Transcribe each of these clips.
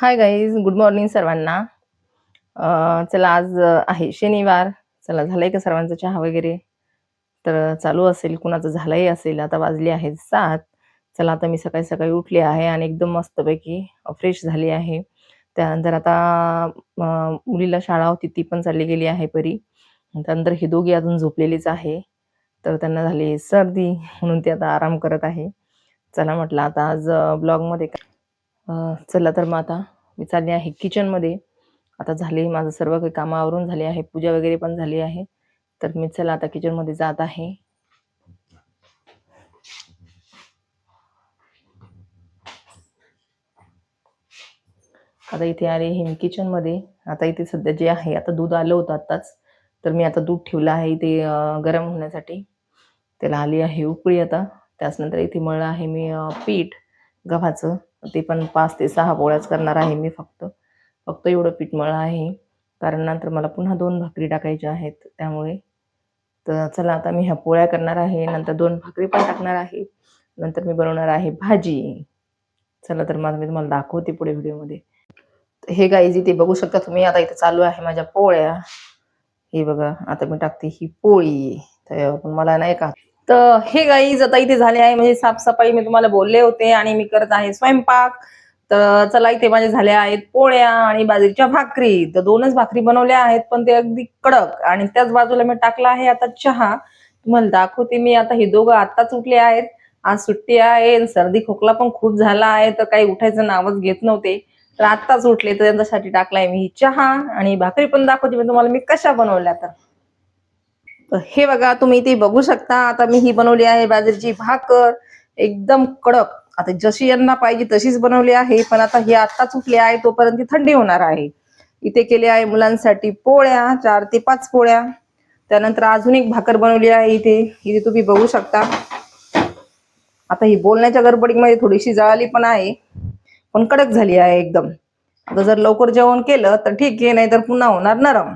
Hi guys good morning सर्वांना. चला आज आहे शनिवार. चला झालंय का सर्वांचा चहा वगैरे? तर चालू असेल कुणाचं झालंही असेल आता वाजली आहे सात. चला आता मी सकाळी सकाळी उठले आहे आणि एकदम मस्तपैकी फ्रेश झाली आहे. त्यानंतर आता मुलीला शाळा होती ती पण चालली गेली आहे परी. त्यानंतर हे दोघी अजून झोपलेलीच आहे. तर त्यांना झाली सर्दी म्हणून ते आता आराम करत आहे. चला म्हटलं आता आज ब्लॉगमध्ये चला तर मग आता मी चालली आहे किचनमध्ये आता झाले माझं सर्व काही कामावरून झाले आहे पूजा वगैरे पण झाली आहे. तर मी चला आता किचनमध्ये जात आहे. आता इथे आले हे मी किचनमध्ये आता इथे सध्या जे आहे आता दूध आलं होतं आत्ताच. तर मी आता दूध ठेवलं आहे इथे गरम होण्यासाठी. त्याला आली आहे उकळी आता. त्याचनंतर इथे मळलं आहे मी पीठ गव्हाचं. ते पण पाच ते सहा पोळ्याच करणार आहे मी फक्त. फक्त एवढं पीठ मळलं आहे. कारण नंतर मला पुन्हा दोन भाकरी टाकायच्या आहेत. त्यामुळे तर चला आता मी ह्या पोळ्या करणार आहे. नंतर दोन भाकरी पण टाकणार आहे. नंतर मी बनवणार आहे भाजी. चला तर मग मी तुम्हाला दाखवते पुढे व्हिडिओमध्ये. हे गाईज इथे बघू शकता तुम्ही आता इथे चालू आहे माझ्या पोळ्या. हे बघा आता मी टाकते ही पोळी. तर पण मला नाही का तर हे गाईज आता इथे झाले आहे. म्हणजे साफसफाई मी तुम्हाला बोलले होते आणि मी करत आहे स्वयंपाक. तर चला इथे माझे झाले आहेत पोळ्या आणि बाजरीच्या भाकरी. तर दोनच भाकरी बनवल्या आहेत पण ते अगदी कडक. आणि त्याच बाजूला मी टाकला आहे आता चहा. तुम्हाला दाखवते मी आता हे दोघं आत्ताच उठले आहेत. आज सुट्टी आहे सर्दी खोकला पण खूप झाला आहे तर काही उठायचं नावच घेत नव्हते. तर आत्ताच उठले तर त्यांच्यासाठी टाकलाय मी चहा आणि भाकरी पण दाखवते मी तुम्हाला मी कशा बनवल्या तर. हे बघा तुम्ही इथे बघू शकता. आता मी ही बनवली आहे बाजरीची भाकर. एकदम कडक. आता जशी यांना पाहिजे तशीच बनवली आहे पण आता ही आत्ताच उठली आहे तोपर्यंत ती थंडी होणार आहे. इथे केले आहे मुलांसाठी पोळ्या चार ते पाच पोळ्या. त्यानंतर अजून एक भाकर बनवली आहे इथे. इथे तुम्ही बघू शकता. आता ही बोलण्याच्या गडबडीमध्ये थोडीशी जळाली पण आहे पण कडक झाली आहे एकदम. आता जर लवकर जेवण केलं तर ठीक आहे नाही तर पुन्हा होणार नरम.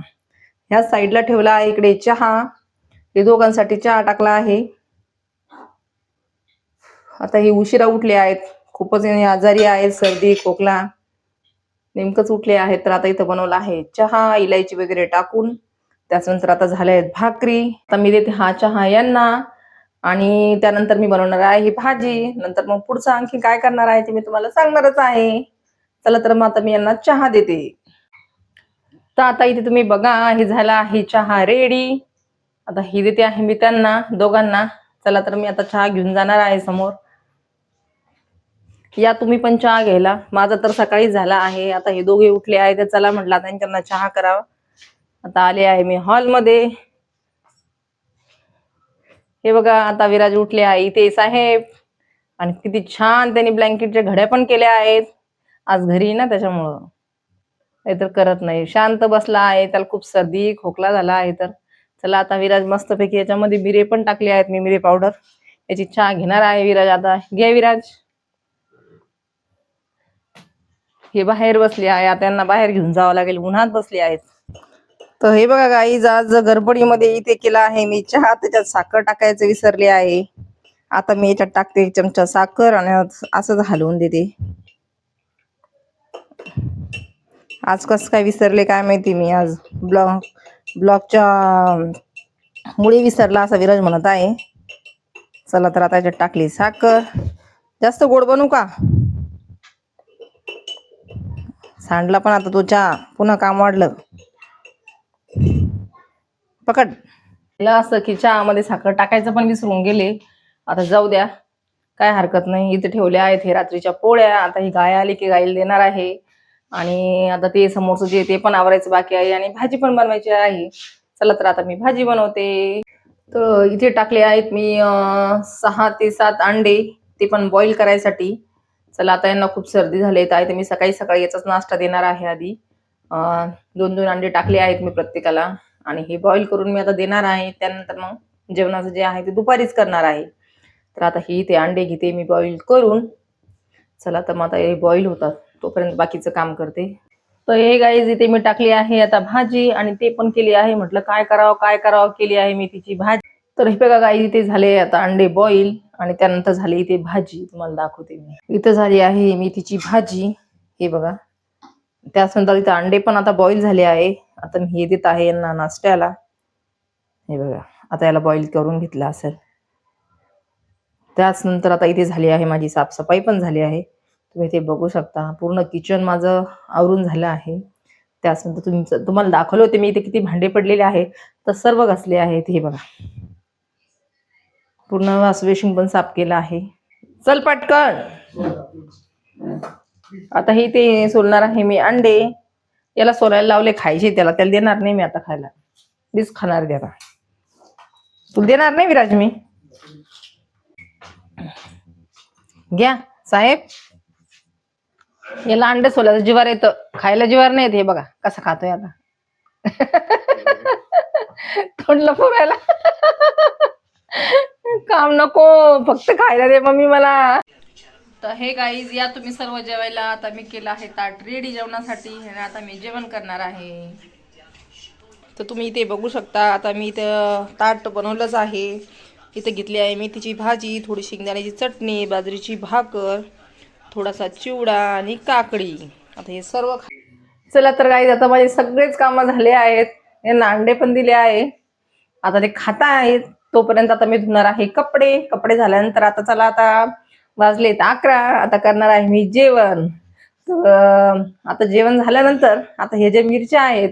ह्या साईडला ठेवला आहे इकडे चहा. हे दोघांसाठी चहा टाकला आहे. आता हे उशिरा उठले आहेत. खूपच आजारी आहेत सर्दी खोकला. नेमकंच उठले आहेत तर आता इथं बनवला आहे चहा इलायची वगैरे टाकून. त्याच्यानंतर आता झाल्या आहेत भाकरी. आता मी देते हा चहा यांना. आणि त्यानंतर मी बनवणार आहे ही भाजी. नंतर मग पुढचं आणखी काय करणार आहे ते मी तुम्हाला सांगणारच आहे. चला तर मग आता मी यांना चहा देते. तर आता इथे तुम्ही बघा हे झाला आहे चहा रेडी. आता ही देते आहे मी त्यांना दोघांना. चला तर मी आता चहा घेऊन जाणार आहे समोर. या तुम्ही पण चहा घ्यायला. माझा तर सकाळी झाला आहे. आता हे दोघे उठले आहे तर चला म्हटलं आता त्यांना चहा करावा. आता आले आहे मी हॉलमध्ये. हे बघा आता विराज उठले आहे. इथे साहेब. आणि किती छान त्यांनी ब्लँकेटच्या घड्या पण केल्या आहेत. आज घरी ना त्याच्यामुळं. नाहीतर करत नाही. शांत बसला आहे. त्याला खूप सर्दी खोकला झाला आहे तर. चला आता विराज मस्तपैकी याच्यामध्ये मिरे पण टाकले आहेत मी मिरे पावडर याची चहा घेणार आहे विराज आता. घे विराज. हे बाहेर बसले आहे आता यांना बाहेर घेऊन जावं लागेल उन्हात बसले आहेत. तर हे बघा गाईज आज गडबडीमध्ये इथे केला आहे मी चहा त्याच्यात साखर टाकायचं विसरले आहे. आता मी याच्यात टाकते चमचा साखर आणि असंच हलवून देते. आज कसं काय विसरले काय माहिती मी आज. ब्लॉग ब्लॉकच्या मुळे विसरला असा विराज म्हणत आहे. चला तर आता याच्यात टाकली साखर. जास्त गोड बनवू का? सांडला पण आता तो चहा. पुन्हा काम वाढलं. पकड. असं की चहामध्ये साखर टाकायचं पण विसरून गेले. आता जाऊ द्या. काय हरकत नाही. इथे ठेवल्या आहेत हे रात्रीच्या पोळ्या. आता ही गाय आली की गायला देणार आहे. आणि आता ते समोरचं जे ते पण आवरायचं बाकी आहे आणि भाजी पण बनवायची आहे. चला तर आता मी भाजी बनवते. तर इथे टाकले आहेत मी सहा ते सात अंडे ते पण बॉईल करायसाठी. चला आता यांना खूप सर्दी झाली आहे तर मी सकाळी सकाळी याचाच नाश्ता देणार आहे आधी. दोन दोन अंडे टाकले आहेत मी प्रत्येकाला. आणि हे बॉईल करून मी आता देणार आहे. त्यानंतर मग जेवणाचं जे आहे ते दुपारीच करणार आहे. तर आता ही ते अंडे घेते मी बॉईल करून. चला तर मग आता हे बॉईल होतात. तोपर्यंत बाकीचं काम करते. तर हे गाईज इथे मी टाकली आहे आता भाजी आणि ते पण केली आहे. म्हटलं काय करावं काय करावं केली आहे मी तिची भाजी. तर हे बघा गाई इथे झाले आता अंडे बॉईल आणि त्यानंतर झाली इथे भाजी. तुम्हाला दाखवते मी. इथं झाली आहे मेथीची भाजी. हे बघा. त्यानंतर इथं अंडे पण आता बॉईल झाले आहे. आता मी हे देत आहे यांना नाश्त्याला. हे बघा. आता याला बॉईल करून घेतलं असेल. त्याच नंतर आता इथे झाली आहे माझी साफसफाई पण झाली आहे. तुम्ही ते बघू शकता. पूर्ण किचन माझं आवरून झालं आहे. त्याचनंतर तुमचं तुम्हाला दाखवले होते मी इथे किती भांडे पडलेले आहे तर सर्व घासले आहेत. हे बघा. पूर्ण वॉश बेसिन पण साफ केलं आहे. चल पटकन. आता हे ते सोलणार आहे मी अंडे. याला सोलायला लावले खायचे त्याला. त्याला देणार नाही मी आता खायला. मीच खाणार त्याला तुला देणार नाही विराज मी? घ्या. साहेब. याला अंडे सोल्याचं जिवार येतं. खायला जिवार नाही येत हे बघा कसं खातोय आता. तोंडला फुरायला काम नको फक्त खायला दे मम्मी मला. तर हे गाईज या तुम्ही सर्व जेवायला. आता मी केलं आहे ताट रेडी जेवणासाठी. आणि आता मी जेवण करणार आहे. तर तुम्ही इथे बघू शकता आता मी इथं ताट बनवलंच आहे. इथं घेतली आहे मेथीची भाजी थोडी शेंगदाण्याची चटणी बाजरीची भाकर. थोडासा चिवडा आणि काकडी. आता हे सर्व चला तर काही आता माझे सगळेच कामं झाले आहेत. यांना अंडे पण दिले आहे. आता ते खाता आहेत. तोपर्यंत आता मी धुणार आहे कपडे. कपडे झाल्यानंतर आता चला आता वाजलेत अकरा. आता करणार आहे मी जेवण. तर आता जेवण झाल्यानंतर आता हे जे मिरच्या आहेत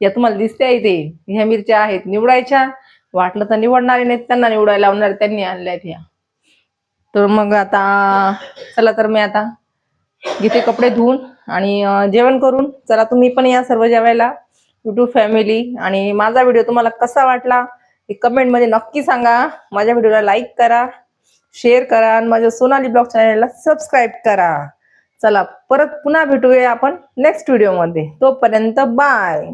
या तुम्हाला दिसते आहे ते ह्या मिरच्या आहेत निवडायच्या. वाटलं तर निवडणारे नाहीत त्यांना निवडायला लावणार त्यांनी आणल्या आहेत ह्या. तर मग आता चला तर मी आता घेते कपडे धुवून आणि जेवण करून. चला तुम्ही पण या सर्व जेवायला. युट्यूब फॅमिली आणि माझा व्हिडिओ तुम्हाला कसा वाटला हे कमेंटमध्ये नक्की सांगा. माझ्या व्हिडिओला लाईक करा शेअर करा आणि माझ्या सोनाली ब्लॉग चॅनलला सबस्क्राईब करा. चला परत पुन्हा भेटूया आपण नेक्स्ट व्हिडिओमध्ये तोपर्यंत बाय